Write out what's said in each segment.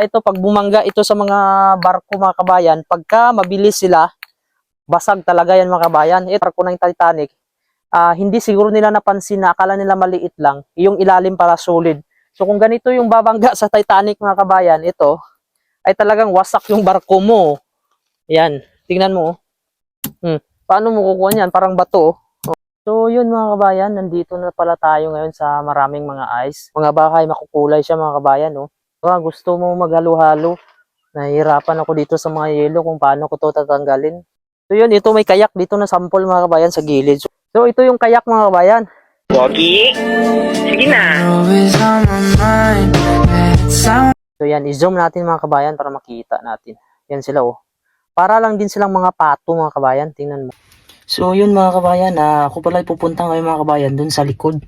Ito, pag bumangga ito sa mga barko mga kabayan, pagka mabilis sila, basag talaga yan mga kabayan. Ito, barko ng Titanic, ah, hindi siguro nila napansin na akala nila maliit lang, yung ilalim para solid. So kung ganito yung babangga sa Titanic mga kabayan, ito, ay talagang wasak yung barko mo. Yan, tingnan mo. oh. Hmm. Paano mo kukuha niyan? Parang bato. oh. So yun mga kabayan, nandito na pala tayo ngayon sa maraming mga ice. Mga bahay, makukulay siya mga kabayan. No? Baka gusto mo maghalo-halo. Nahihirapan ako dito sa mga yelo kung paano ko to tatanggalin. So yun, ito may kayak dito na sample mga kabayan sa gilid. So ito yung kayak mga kabayan. Pogi? Sige na. So yan, i-zoom natin mga kabayan para makita natin. Yan sila oh. Para lang din silang mga pato mga kabayan. Tingnan mo. So yun mga kabayan, ah, ako pala pupunta ngayon mga kabayan dun sa likod.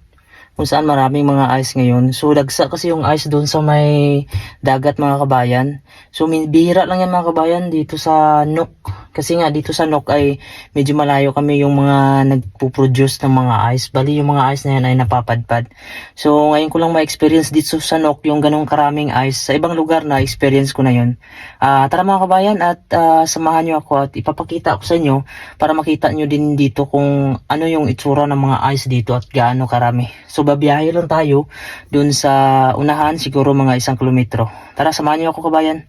Kung saan maraming mga ice ngayon. So dagsa kasi yung ice dun sa may dagat mga kabayan. So bihira lang yan mga kabayan dito sa Nook. Kasi nga dito sa Nook ay medyo malayo kami yung mga nagpo-produce ng mga ice. Bali yung mga ice na yan ay napapadpad. So ngayon ko lang ma-experience dito sa Nook yung ganong karaming ice. Sa ibang lugar na experience ko na yun. Ah, tara mga kabayan at ah, samahan nyo ako at ipapakita ko sa inyo para makita nyo din dito kung ano yung itsura ng mga ice dito at gaano karami. So babiyahe lang tayo dun sa unahan siguro mga isang kilometro. Tara samahan nyo ako kabayan.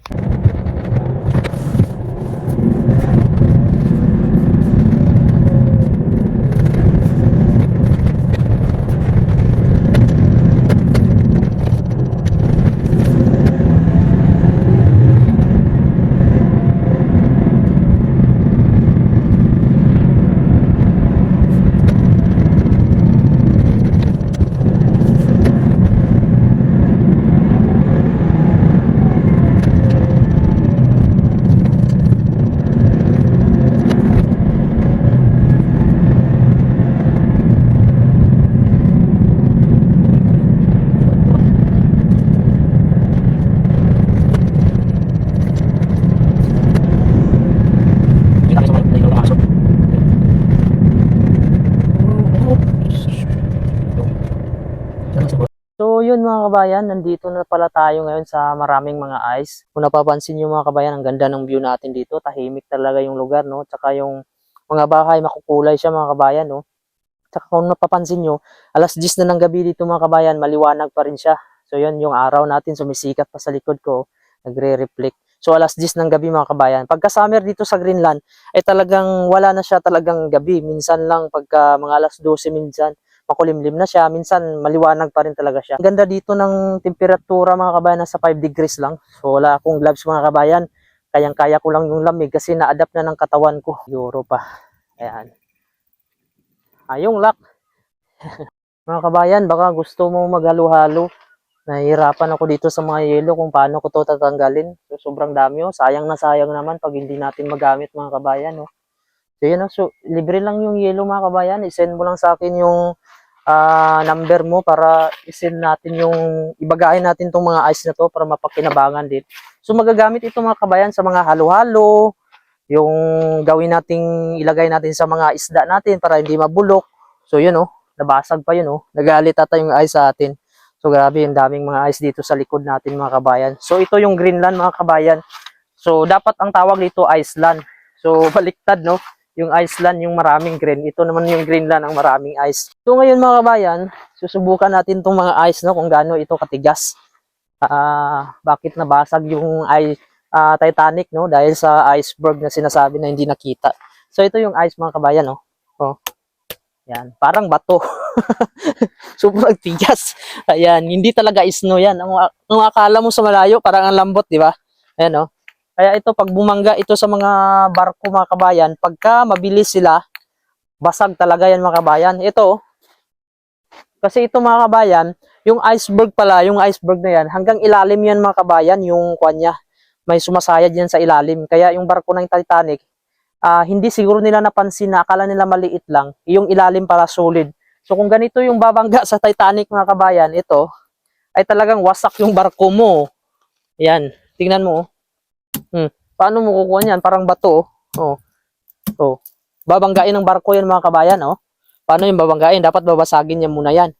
So yun mga kabayan, nandito na pala tayo ngayon sa maraming mga ice. Kung napapansin nyo mga kabayan, ang ganda ng view natin dito. Tahimik talaga yung lugar, no? Tsaka yung mga bahay, makukulay siya mga kabayan, no? Tsaka kung napapansin nyo, alas 10 na ng gabi dito mga kabayan, maliwanag pa rin siya. So yun, yung araw natin sumisikat pa sa likod ko, nagre-reflect. So alas 10 ng gabi mga kabayan. Pagka summer dito sa Greenland, ay talagang wala na siya talagang gabi. Minsan lang pagka mga alas 12 minsan, makulimlim na siya. Minsan maliwanag pa rin talaga siya. Ang Ganda dito ng temperatura mga kabayan, nasa 5 degrees lang. So wala akong gloves mga kabayan. Kayang-kaya ko lang yung lamig kasi na-adapt na ng katawan ko. Euro pa. Ayan. Ayong lock. mga kabayan, baka gusto mo maghalo-halo. Nahihirapan ako dito sa mga yelo kung paano ko to tatanggalin. So, sobrang dami oh. Sayang na sayang naman pag hindi natin magamit mga kabayan. Oh. So yun oh. So libre lang yung yelo mga kabayan. I-send mo lang sa akin yung ah, number mo para i-send natin yung ibagayin natin tong mga ice na to para mapakinabangan din. So magagamit ito mga kabayan sa mga halo-halo, yung gawin nating ilagay natin sa mga isda natin para hindi mabulok. So yun oh, nabasag pa yun oh. Nagalit ata yung ice sa atin. So grabe, yung daming mga ice dito sa likod natin mga kabayan. So ito yung Greenland mga kabayan. So dapat ang tawag dito Iceland. So baliktad no, yung Iceland yung maraming green. Ito naman yung Greenland ang maraming ice. So ngayon mga kabayan, susubukan natin tong mga ice no kung gaano ito katigas. Ah, bakit nabasag yung i ah, Titanic no dahil sa iceberg na sinasabi na hindi nakita. So ito yung ice mga kabayan no. Oh. Yan, parang bato. Sobrang tigas. Ayan, hindi talaga snow yan. Ang, ang akala mo sa malayo, parang ang lambot, di ba? Ayan, oh. Kaya ito, pag bumangga ito sa mga barko, mga kabayan, pagka mabilis sila, basag talaga yan, mga kabayan. Ito, oh. kasi ito, mga kabayan, yung iceberg pala, yung iceberg na yan, hanggang ilalim yan, mga kabayan, yung kanya. May sumasayad yan sa ilalim. Kaya yung barko ng Titanic, ah, hindi siguro nila napansin na akala nila maliit lang, yung ilalim para solid. So kung ganito yung babangga sa Titanic mga kabayan, ito ay talagang wasak yung barko mo. Yan, tingnan mo. Oh. Hmm. Paano mo kukuha niyan? Parang bato. Oh. Oh. Babanggain ng barko yan mga kabayan, oh. Paano yung babanggain? Dapat babasagin niya muna yan.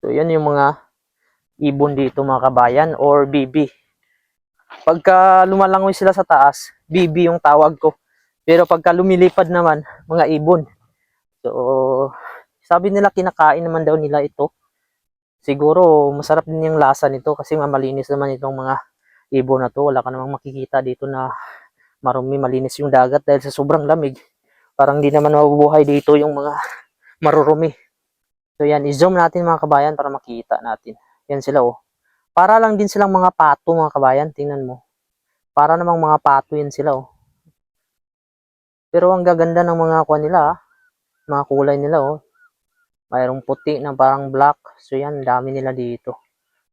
So yan yung mga ibon dito mga kabayan or bibi. Pagka lumalangoy sila sa taas, bibi yung tawag ko. Pero pagka lumilipad naman, mga ibon. So, sabi nila kinakain naman daw nila ito. Siguro, masarap din yung lasa nito kasi nga malinis naman itong mga ibon na to. Wala ka namang makikita dito na marumi, malinis yung dagat dahil sa sobrang lamig. Parang di naman mabubuhay dito yung mga marurumi. So yan, i-zoom natin mga kabayan para makita natin. Yan sila oh. Para lang din silang mga pato mga kabayan, tingnan mo. Para namang mga pato yan sila oh. Pero ang gaganda ng mga kuha nila ah. Mga kulay nila oh. Mayroong puti na parang black. So yan, dami nila dito.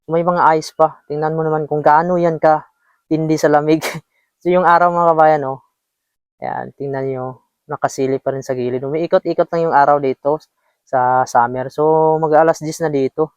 May mga eyes pa. Tingnan mo naman kung gaano yan ka tindi sa lamig. so yung araw mga kabayan oh. Yan, tingnan nyo. Nakasilip pa rin sa gilid. Umiikot-ikot lang yung araw dito sa summer. So mag alas 10 na dito.